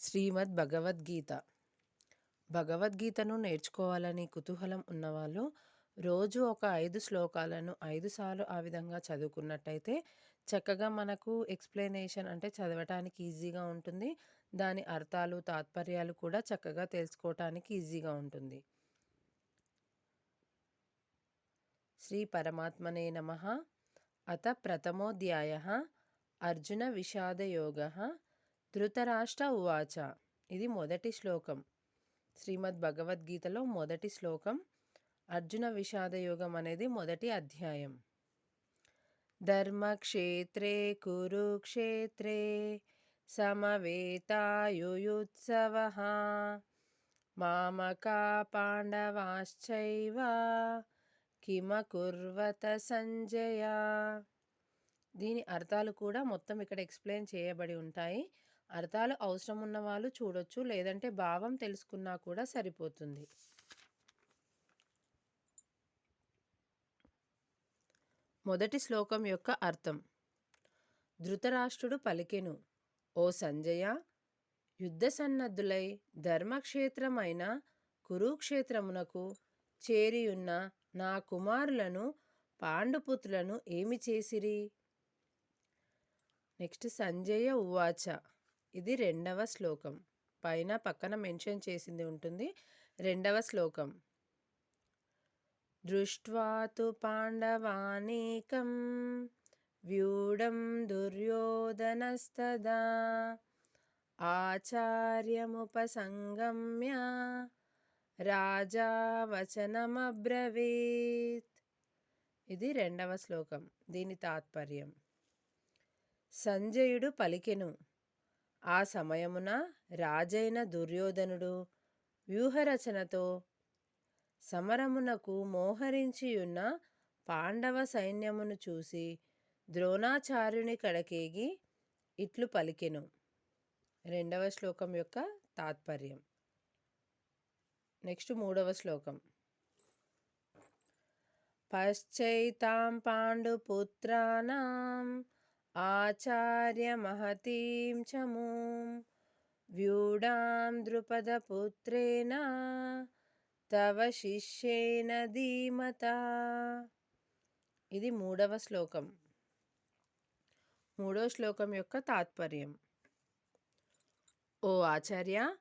శ్రీమద్ భగవద్గీత భగవద్గీతను నేర్చుకోవాలని కుతూహలం ఉన్నవాళ్ళు రోజు ఒక ఐదు శ్లోకాలను ఐదు సార్లు ఆ విధంగా చదువుకున్నట్టయితే చక్కగా మనకు ఎక్స్ప్లెనేషన్ అంటే చదవటానికి ఈజీగా ఉంటుంది. దాని అర్థాలు తాత్పర్యాలు కూడా చక్కగా తెలుసుకోవటానికి ఈజీగా ఉంటుంది. శ్రీ పరమాత్మనే నమ. అత ప్రథమోధ్యాయ. అర్జున విషాదయోగ. ధృతరాష్ట్ర ఉవాచ. ఇది మొదటి శ్లోకం. శ్రీమద్ భగవద్గీతలో మొదటి శ్లోకం. అర్జున విషాదయోగం అనేది మొదటి అధ్యాయం. ధర్మక్షేత్రే కురుక్షేత్రే సమవేతాయుయుత్సవ మామకా పాండవాశ్చైవ కిమకుర్వత సంజయ. దీని అర్థాలు కూడా మొత్తం ఇక్కడ ఎక్స్ప్లెయిన్ చేయబడి ఉంటాయి. అర్థాలు అవసరం ఉన్న వాళ్ళు చూడొచ్చు లేదంటే భావం తెలుసుకున్నా కూడా సరిపోతుంది. మొదటి శ్లోకం యొక్క అర్థం. ధృతరాష్ట్రుడు పలికెను ఓ సంజయ యుద్ధ సన్నద్ధులై ధర్మక్షేత్రమైన కురుక్షేత్రమునకు చేరియున్న నా కుమారులను పాండుపుత్రులను ఏమి చేసిరి? నెక్స్ట్ సంజయ ఉవాచ ఇది రెండవ శ్లోకం. పైన పక్కన మెన్షన్ చేసింది ఉంటుంది. రెండవ శ్లోకం. దృష్ట్వాతు పాండవానేకం వ్యూఢం దుర్యోధనస్తదా ఆచార్యముపసంగమ్య రాజా వచనమబ్రవీత్. ఇది రెండవ శ్లోకం. దీని తాత్పర్యం. సంజయుడు పలికెను. ఆ సమయమున రాజైన దుర్యోధనుడు వ్యూహరచనతో సమరమునకు మోహరించియున్న పాండవ సైన్యమును చూసి ద్రోణాచార్యుని కడకేగి ఇట్లు పలికెను. రెండవ శ్లోకం యొక్క తాత్పర్యం. నెక్స్ట్ మూడవ శ్లోకం. పశ్చైతాం పాండుపుత్రానాం ఆచార్యమహతీం చమూం వ్యూఢాం ద్రుపదపుత్రేణ తవ శిష్యేన ధీమత ఇది మూడవ శ్లోకం. మూడవ శ్లోకం యొక్క తాత్పర్యం. ఓ ఆచార్య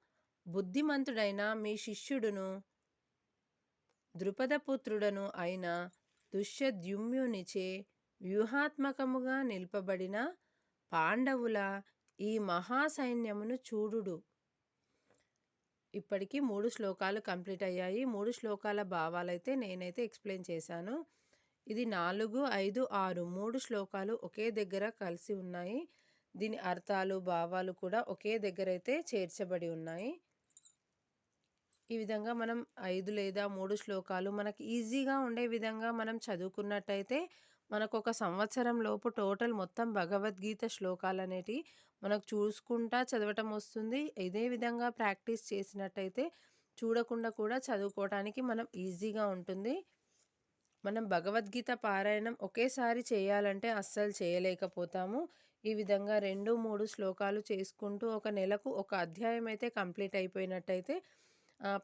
బుద్ధిమంతుడైన మీ శిష్యుడును ద్రుపదపుత్రుడను అయిన దుష్యద్యుమ్యునిచే వ్యూహాత్మకముగా నిలుపబడిన పాండవుల ఈ మహాసైన్యమును చూడుడు. ఇప్పటికీ మూడు శ్లోకాలు కంప్లీట్ అయ్యాయి. మూడు శ్లోకాల భావాలైతే నేనైతే ఎక్స్ప్లెయిన్ చేశాను. ఇది నాలుగు ఐదు ఆరు మూడు శ్లోకాలు ఒకే దగ్గర కలిసి ఉన్నాయి. దీని అర్థాలు భావాలు కూడా ఒకే దగ్గర అయితే చేర్చబడి ఉన్నాయి. ఈ విధంగా మనం ఐదు లేదా మూడు శ్లోకాలు మనకి ఈజీగా ఉండే విధంగా మనం చదువుకున్నట్టయితే మనకు ఒక సంవత్సరం లోపు టోటల్ మొత్తం భగవద్గీత శ్లోకాలు అనేటివి మనకు చూసుకుంటా చదవటం వస్తుంది. ఇదే విధంగా ప్రాక్టీస్ చేసినట్టయితే చూడకుండా కూడా చదువుకోవడానికి మనం ఈజీగా ఉంటుంది. మనం భగవద్గీత పారాయణం ఒకేసారి చేయాలంటే అస్సలు చేయలేకపోతాము. ఈ విధంగా రెండు మూడు శ్లోకాలు చేసుకుంటూ ఒక నెలకు ఒక అధ్యాయం అయితే కంప్లీట్ అయిపోయినట్టయితే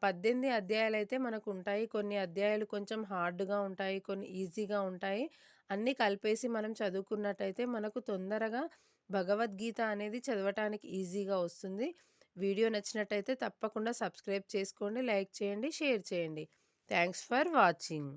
పద్దెనిమిది అధ్యాయాలు అయితే మనకు ఉంటాయి కొన్ని అధ్యాయాలు కొంచెం హార్డ్గా ఉంటాయి కొన్ని ఈజీగా ఉంటాయి. అన్నీ కలిపేసి మనం చదువుకున్నట్టయితే మనకు తొందరగా భగవద్గీత అనేది చదవటానికి ఈజీగా వస్తుంది. వీడియో నచ్చినట్టయితే తప్పకుండా సబ్స్క్రైబ్ చేసుకోండి లైక్ చేయండి షేర్ చేయండి. Thanks for watching.